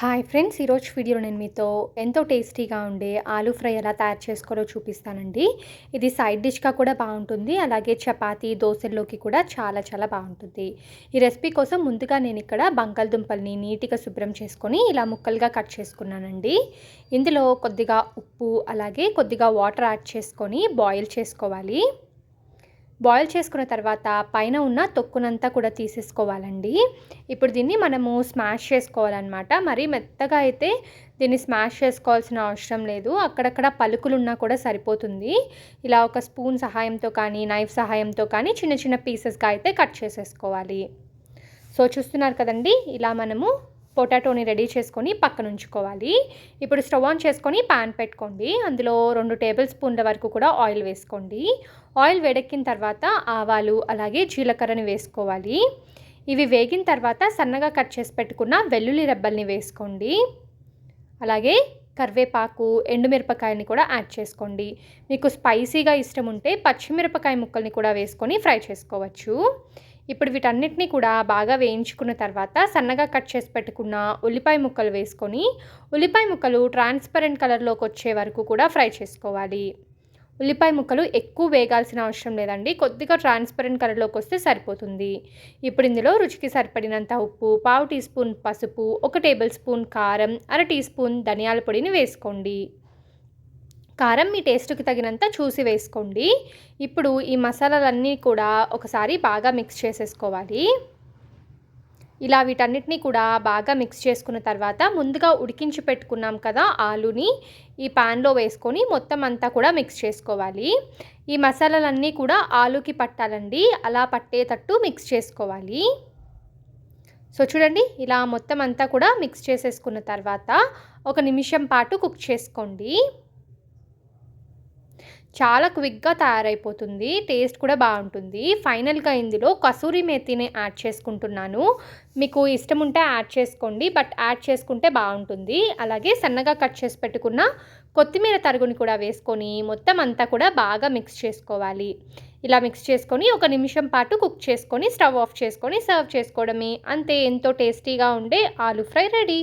Hi friends ఈరోజు వీడియోలో నేను మీతో ఎంతో టేస్టీగా ఉండే ఆలూ ఫ్రై ఎలా తయారు చేసుకోవాలో చూపిస్తానండి. ఇది సైడ్ డిష్గా కూడా బాగుంటుంది. అలాగే చపాతి దోశల్లోకి కూడా చాలా చాలా బాగుంటుంది. ఈ రెసిపీ కోసం ముందుగా నేను ఇక్కడ బంగాళదుంపల్ని నీట్గా శుభ్రం చేసుకొని ఇలా ముక్కలుగా కట్ చేసుకున్నానండి. ఇందులో కొద్దిగా ఉప్పు అలాగే కొద్దిగా వాటర్ యాడ్ చేసుకొని బాయిల్ చేసుకోవాలి. బాయిల్ చేసుకున్న తర్వాత పైన ఉన్న తొక్కునంతా కూడా తీసేసుకోవాలండి. ఇప్పుడు దీన్ని మనము స్మాష్ చేసుకోవాలన్నమాట. మరీ మెత్తగా అయితే దీన్ని స్మాష్ చేసుకోవాల్సిన అవసరం లేదు. అక్కడక్కడ పలుకులు ఉన్నా కూడా సరిపోతుంది. ఇలా ఒక స్పూన్ సహాయంతో కానీ నైఫ్ సహాయంతో కానీ చిన్న చిన్న పీసెస్గా అయితే కట్ చేసేసుకోవాలి. సో చూస్తున్నారు కదండి? ఇలా మనము పొటాటోని రెడీ చేసుకొని పక్కన ఉంచుకోవాలి ఇప్పుడు స్టవ్ ఆన్ చేసుకొని పాన్ పెట్టుకోండి. అందులో రెండు టేబుల్ స్పూన్ల వరకు కూడా ఆయిల్ వేసుకోండి. ఆయిల్ వేడెక్కిన తర్వాత ఆవాలు అలాగే జీలకర్రని వేసుకోవాలి. ఇవి వేగిన తర్వాత సన్నగా కట్ చేసి పెట్టుకున్న వెల్లుల్లి రెబ్బల్ని వేసుకోండి. అలాగే కరివేపాకు ఎండుమిరపకాయని కూడా యాడ్ చేసుకోండి. మీకు స్పైసీగా ఇష్టం ఉంటే పచ్చిమిరపకాయ ముక్కల్ని కూడా వేసుకొని ఫ్రై చేసుకోవచ్చు. ఇప్పుడు వీటన్నిటిని కూడా బాగా వేయించుకున్న తర్వాత సన్నగా కట్ చేసి పెట్టుకున్న ఉల్లిపాయ ముక్కలు వేసుకొని ఉల్లిపాయ ముక్కలు ట్రాన్స్పరెంట్ కలర్లోకి వచ్చే వరకు కూడా ఫ్రై చేసుకోవాలి. ఉల్లిపాయ ముక్కలు ఎక్కువ వేగాల్సిన అవసరం లేదండి. కొద్దిగా ట్రాన్స్పరెంట్ కలర్లోకి వస్తే సరిపోతుంది. ఇప్పుడు ఇందులో రుచికి సరిపడినంత ఉప్పు పావు టీ స్పూన్ పసుపు ఒక టేబుల్ స్పూన్ కారం అర టీ స్పూన్ ధనియాల పొడిని వేసుకోండి. కారం మీ టేస్ట్కి తగినంత చూసి వేసుకోండి. ఇప్పుడు ఈ మసాలాలన్నీ కూడా ఒకసారి బాగా మిక్స్ చేసేసుకోవాలి. ఇలా వీటన్నిటిని కూడా బాగా మిక్స్ చేసుకున్న తర్వాత ముందుగా ఉడికించి పెట్టుకున్నాం కదా ఆలుని ఈ ప్యాన్లో వేసుకొని మొత్తం అంతా కూడా మిక్స్ చేసుకోవాలి. ఈ మసాలాలన్నీ కూడా ఆలుకి పట్టాలండి. అలా పట్టేటట్టు మిక్స్ చేసుకోవాలి. సో చూడండి ఇలా మొత్తం అంతా కూడా మిక్స్ చేసేసుకున్న తర్వాత ఒక నిమిషం పాటు కుక్ చేసుకోండి. చాలా క్విక్గా తయారైపోతుంది టేస్ట్ కూడా బాగుంటుంది. ఫైనల్గా ఇందులో కసూరి మేతిని యాడ్ చేసుకుంటున్నాను. మీకు ఇష్టం ఉంటే యాడ్ చేసుకోండి బట్ యాడ్ చేసుకుంటే బాగుంటుంది. అలాగే సన్నగా కట్ చేసి పెట్టుకున్న కొత్తిమీర తరుగుని కూడా వేసుకొని మొత్తం అంతా కూడా బాగా మిక్స్ చేసుకోవాలి. ఇలా మిక్స్ చేసుకొని ఒక నిమిషం పాటు కుక్ చేసుకొని స్టవ్ ఆఫ్ చేసుకొని సర్వ్ చేసుకోవడమే. అంతే ఎంతో టేస్టీగా ఉండే ఆలూ ఫ్రై రెడీ.